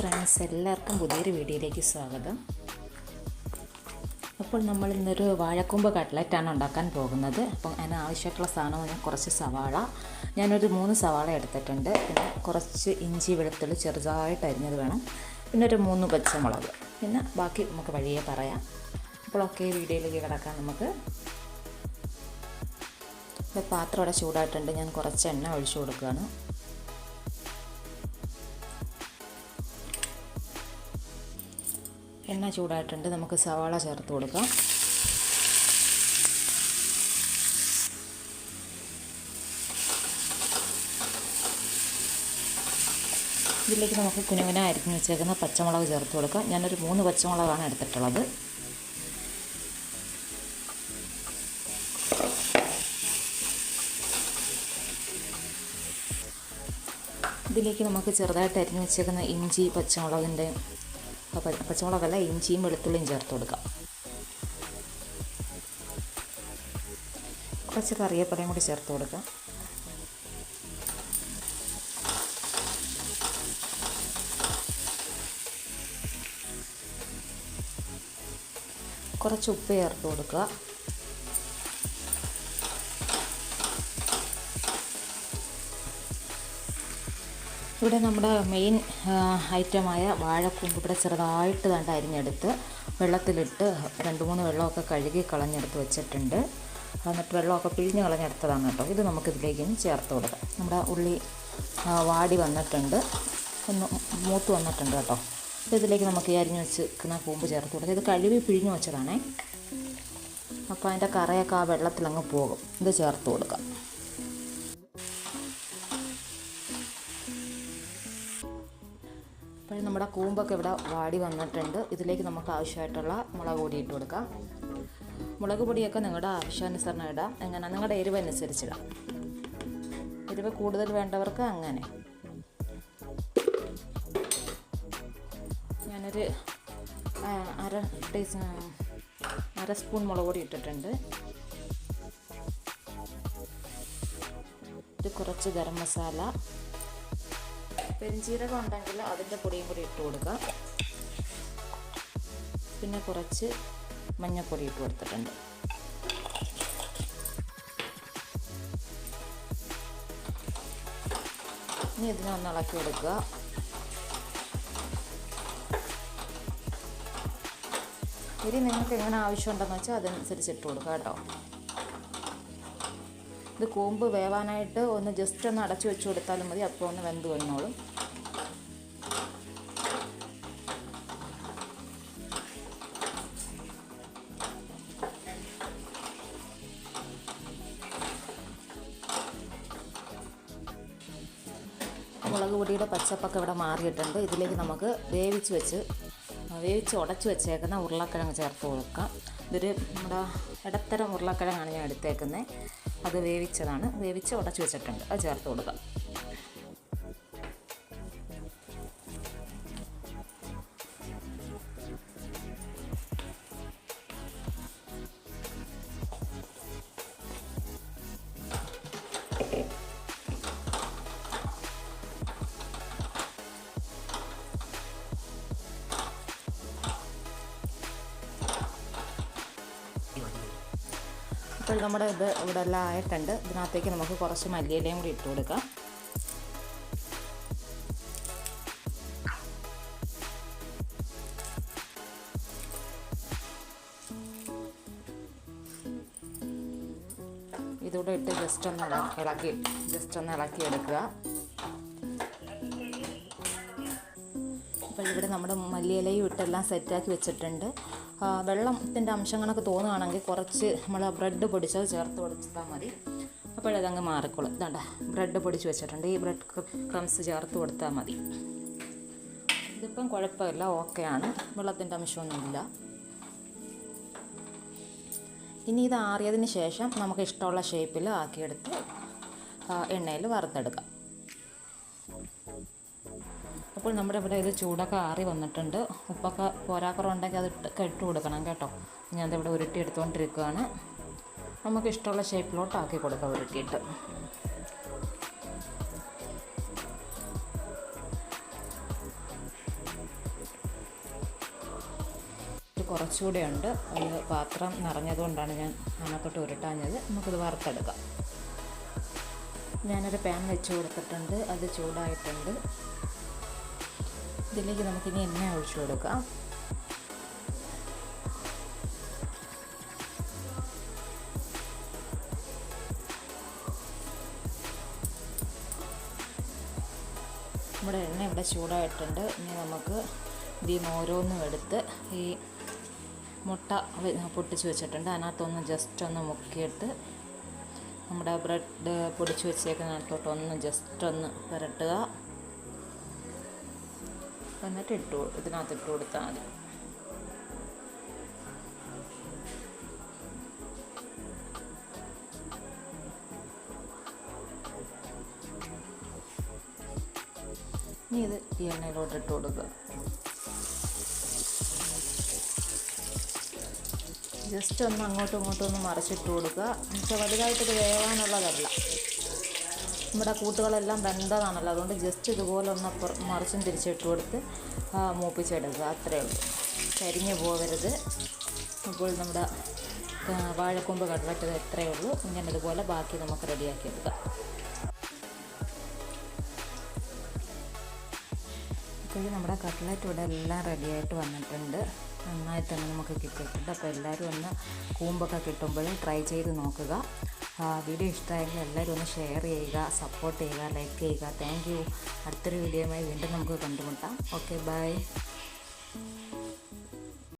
Friends എല്ലാവർക്കും പുതിയൊരു വീഡിയോയിലേക്ക് സ്വാഗതം. അപ്പോൾ നമ്മൾ ഇന്നൊരു വാഴക്കൂമ്പ് കട്ട്ലറ്റാണ് ഉണ്ടാക്കാൻ പോകുന്നത്. അപ്പം അതിന് ആവശ്യമായിട്ടുള്ള സാധനം ഞാൻ കുറച്ച് സവാള. ഞാനൊരു മൂന്ന് സവാള എടുത്തിട്ടുണ്ട്. പിന്നെ കുറച്ച് ഇഞ്ചി വെളുത്തുള്ളി ചെറുതായിട്ട് അരിഞ്ഞത് വേണം. പിന്നെ ഒരു മൂന്ന് പച്ചമുളക്. പിന്നെ ബാക്കി നമുക്ക് വഴിയേ പറയാം. അപ്പോൾ ഓക്കെ വീഡിയോയിലേക്ക് കിടക്കാം നമുക്ക്. പാത്രം അവിടെ ചൂടായിട്ടുണ്ട്. ഞാൻ കുറച്ച് എണ്ണ ഒഴിച്ചു കൊടുക്കുകയാണ്. എണ്ണ ചൂടായിട്ടുണ്ട്. നമുക്ക് സവാള ചേർത്ത് കൊടുക്കാം. ഇതിലേക്ക് നമുക്ക് കുനുകുന അരിഞ്ഞ് വെച്ചേക്കുന്ന പച്ചമുളക് ചേർത്ത് കൊടുക്കാം. ഞാനൊരു മൂന്ന് പച്ചമുളകാണ് എടുത്തിട്ടുള്ളത്. ഇതിലേക്ക് നമുക്ക് ചെറുതായിട്ട് അരിഞ്ഞ് വെച്ചേക്കുന്ന ഇഞ്ചി പച്ചമുളകിന്റെ പച്ചമുളകല്ല ഇഞ്ചിയും വെളുത്തുള്ളിയും ചേർത്ത് കൊടുക്കാം. കുറച്ച് കറിവേപ്പിലയും കൂടി ചേർത്ത് കൊടുക്കാം. കുറച്ച് ഉപ്പ് ചേർത്ത് കൊടുക്കുക ഇവിടെ നമ്മുടെ മെയിൻ ഐറ്റമായ വാഴക്കൂമ്പ് ഇവിടെ ചെറുതായിട്ട് കണ്ട് അരിഞ്ഞെടുത്ത് വെള്ളത്തിലിട്ട് രണ്ട് മൂന്ന് വെള്ളമൊക്കെ കഴുകി കളഞ്ഞെടുത്ത് വെച്ചിട്ടുണ്ട്. എന്നിട്ട് വെള്ളമൊക്കെ പിഴിഞ്ഞ് കളഞ്ഞെടുത്തതാണ് കേട്ടോ. ഇത് നമുക്കിതിലേക്ക് ഇനി ചേർത്ത് കൊടുക്കാം. നമ്മുടെ ഉള്ളി വാടി വന്നിട്ടുണ്ട്. ഒന്ന് മൂത്ത് വന്നിട്ടുണ്ട് കേട്ടോ. അപ്പോൾ ഇതിലേക്ക് നമുക്ക് ഈ അരിഞ്ഞ് വെച്ചിരിക്കുന്ന കൂമ്പ് ചേർത്ത് കൊടുക്കാം. ഇത് കഴുകി പിഴിഞ്ഞ് വെച്ചതാണേ. അപ്പോൾ അതിന്റെ കറയൊക്കെ ആ വെള്ളത്തിലങ്ങ് പോകും. ഇത് ചേർത്ത് കൊടുക്കാം. അപ്പോൾ നമ്മുടെ കൂമ്പൊക്കെ ഇവിടെ വാടി വന്നിട്ടുണ്ട്. ഇതിലേക്ക് നമുക്ക് ആവശ്യമായിട്ടുള്ള മുളക് പൊടി ഇട്ട് കൊടുക്കാം. മുളക് പൊടിയൊക്കെ നിങ്ങളുടെ ആവശ്യാനുസരണം ഇടാം. എങ്ങനെ? നിങ്ങളുടെ എരിവ് അനുസരിച്ചിടാം എരിവ് കൂടുതൽ വേണ്ടവർക്ക് അങ്ങനെ. ഞാനൊരു അര ടീസ് അര സ്പൂൺ മുളക് പൊടി ഇട്ടിട്ടുണ്ട്. ഇത് കുറച്ച് ഗരം മസാല. പെരിഞ്ചീരകം ഉണ്ടെങ്കിൽ അതിന്റെ പൊടിയും കൂടി ഇട്ട് കൊടുക്കുക പിന്നെ കുറച്ച് മഞ്ഞൾപ്പൊടി ഇട്ട് കൊടുത്തിട്ടുണ്ട്. ഇനി ഇതിനെ ഒന്ന് ഇളക്കി കൊടുക്കുക ഇനി നിങ്ങൾക്ക് എങ്ങനെ ആവശ്യമുണ്ടെന്ന് വെച്ചാൽ അതനുസരിച്ച് ഇട്ട് കൊടുക്കുക കേട്ടോ. ഇത് കൂമ്പ് വേവാനായിട്ട് ഒന്ന് ജസ്റ്റ് ഒന്ന് അടച്ചു വെച്ച് കൊടുത്താലും മതി. അപ്പോൾ ഒന്ന് വെന്ത് വന്നോളും. മുളക് പൊടിയുടെ പച്ചപ്പൊക്കെ ഇവിടെ മാറിയിട്ടുണ്ട്. ഇതിലേക്ക് നമുക്ക് വേവിച്ച് വെച്ച് വേവിച്ച് ഉടച്ചു വെച്ചേക്കുന്ന ഉരുളക്കിഴങ്ങ് ചേർത്ത് കൊടുക്കാം. ഇതൊരു നമ്മുടെ ഇടത്തരം ഉരുളക്കിഴങ്ങാണ് ഞാൻ എടുത്തേക്കുന്നത് അത് വേവിച്ചതാണ്. വേവിച്ച് ഉടച്ചു വെച്ചിട്ടുണ്ട്. അത് ചേർത്ത് കൊടുക്കാം. അപ്പോൾ നമ്മുടെ ഇത് ഇവിടെ എല്ലാം ആയിട്ടുണ്ട്. ഇതിനകത്തേക്ക് നമുക്ക് കുറച്ച് മല്ലിയിലയും കൂടി ഇട്ട് കൊടുക്കാം. ഇതൂടെ ഇട്ട് ജസ്റ്റ് ഒന്ന് ഇള- ഇളക്കി ജസ്റ്റ് ഒന്ന് ഇളക്കി എടുക്കുക ഇവിടെ നമ്മുടെ മല്ലിയിലയും ഇട്ടെല്ലാം സെറ്റാക്കി വെച്ചിട്ടുണ്ട്. വെള്ളത്തിന്റെ അംശങ്ങളൊക്കെ തോന്നുകയാണെങ്കിൽ കുറച്ച് നമ്മൾ ബ്രെഡ് പൊടിച്ചത് ചേർത്ത് കൊടുത്താൽ മതി. അപ്പോഴതങ്ങ് മാറിക്കോളും. ഇതാണ്ട ബ്രെഡ് പൊടിച്ച് വെച്ചിട്ടുണ്ട്. ഈ ബ്രെഡ് ക്രംസ് ചേർത്ത് കൊടുത്താൽ മതി. ഇതിപ്പം കുഴപ്പമില്ല ഓക്കെയാണ്. വെള്ളത്തിന്റെ അംശമൊന്നുമില്ല. ഇനി ഇത് ആറിയതിന് ശേഷം നമുക്ക് ഇഷ്ടമുള്ള ഷേപ്പിൽ ആക്കിയെടുത്ത് എണ്ണയിൽ വറുത്തെടുക്കാം. അപ്പോൾ നമ്മുടെ ഇവിടെ ഇത് ചൂടൊക്കെ ആറി വന്നിട്ടുണ്ട്. ഉപ്പൊക്കെ പോരാക്കുറവുണ്ടെങ്കിൽ അത് ഇട്ട് ഇട്ട് കൊടുക്കണം കേട്ടോ. ഞാനത് ഇവിടെ ഉരുട്ടി എടുത്തുകൊണ്ടിരിക്കുകയാണ് നമുക്ക് ഇഷ്ടമുള്ള ഷേപ്പിലോട്ട് ആക്കി കൊടുക്കാം ഉരുട്ടിയിട്ട്. കുറച്ചുകൂടെ ഉണ്ട്. അത് പാത്രം നിറഞ്ഞതുകൊണ്ടാണ് ഞാൻ അതിനകത്തോട്ട് ഉരുട്ടാഞ്ഞത്. നമുക്കിത് വറുത്തെടുക്കാം. ഞാനൊരു പാൻ വെച്ച് കൊടുത്തിട്ടുണ്ട്. അത് ചൂടായിട്ടുണ്ട്. ഇതിലേക്ക് നമുക്കിനി എണ്ണ ഒഴിച്ചു കൊടുക്കാം. നമ്മുടെ എണ്ണ ഇവിടെ ചൂടായിട്ടുണ്ട്. ഇനി നമുക്ക് ഇതിൽ നിന്ന് ഓരോന്നും എടുത്ത് ഈ മുട്ട പൊട്ടിച്ച് വെച്ചിട്ടുണ്ട്. അതിനകത്തൊന്ന് ജസ്റ്റ് ഒന്ന് മുക്കിയിട്ട് നമ്മുടെ ബ്രെഡ് പൊടിച്ച് വെച്ചേക്കുന്നതിനകത്തോട്ടൊന്ന് ജസ്റ്റ് ഒന്ന് പുരട്ടുക. എന്നിട്ട് ഇട്ട് ഇതിനകത്ത് ഇട്ട് കൊടുത്താൽ മതി. ഇനി ഇത് ഈ എണ്ണയിലോട്ട് ഇട്ട് കൊടുക്കുക. ജസ്റ്റ് ഒന്ന് അങ്ങോട്ടും ഇങ്ങോട്ടും ഒന്ന് മറിച്ചിട്ട് കൊടുക്കുക. എന്നുവെച്ചാൽ വലുതായിട്ടത് വേവാനുള്ളതല്ല നമ്മുടെ കൂട്ടുകളെല്ലാം വെന്തതാണല്ലോ അതുകൊണ്ട് ജസ്റ്റ് ഇതുപോലെ ഒന്ന് മറിച്ചും തിരിച്ചിട്ട് കൊടുത്ത് മൂപ്പിച്ചെടുക്കുക. അത്രയേ ഉള്ളൂ. കരിഞ്ഞു പോകരുത്. അപ്പോൾ നമ്മുടെ വാഴക്കൊമ്പ് കടലറ്റ് എത്രയേ ഉള്ളൂ. ഇങ്ങനെ ഇതുപോലെ ബാക്കി നമുക്ക് റെഡിയാക്കി എടുക്കാം. അപ്പോൾ നമ്മുടെ കട്ട്ലറ്റ് ഇവിടെ എല്ലാം റെഡിയായിട്ട് വന്നിട്ടുണ്ട്. നന്നായി തന്നെ നമുക്ക് കിട്ടിയിട്ടുണ്ട്. അപ്പോൾ എല്ലാവരും ഒന്ന് കൂമ്പൊക്കെ കിട്ടുമ്പോഴും ട്രൈ ചെയ്ത് നോക്കുക. വീഡിയോ ഇഷ്ടമായെങ്കിൽ എല്ലാവരും ഒന്ന് ഷെയർ ചെയ്യുക സപ്പോർട്ട് ചെയ്യുക ലൈക്ക് ചെയ്യുക. താങ്ക് യു അടുത്തൊരു വീഡിയോയുമായി വീണ്ടും നമുക്ക് കണ്ടുമുട്ടാം. Okay bye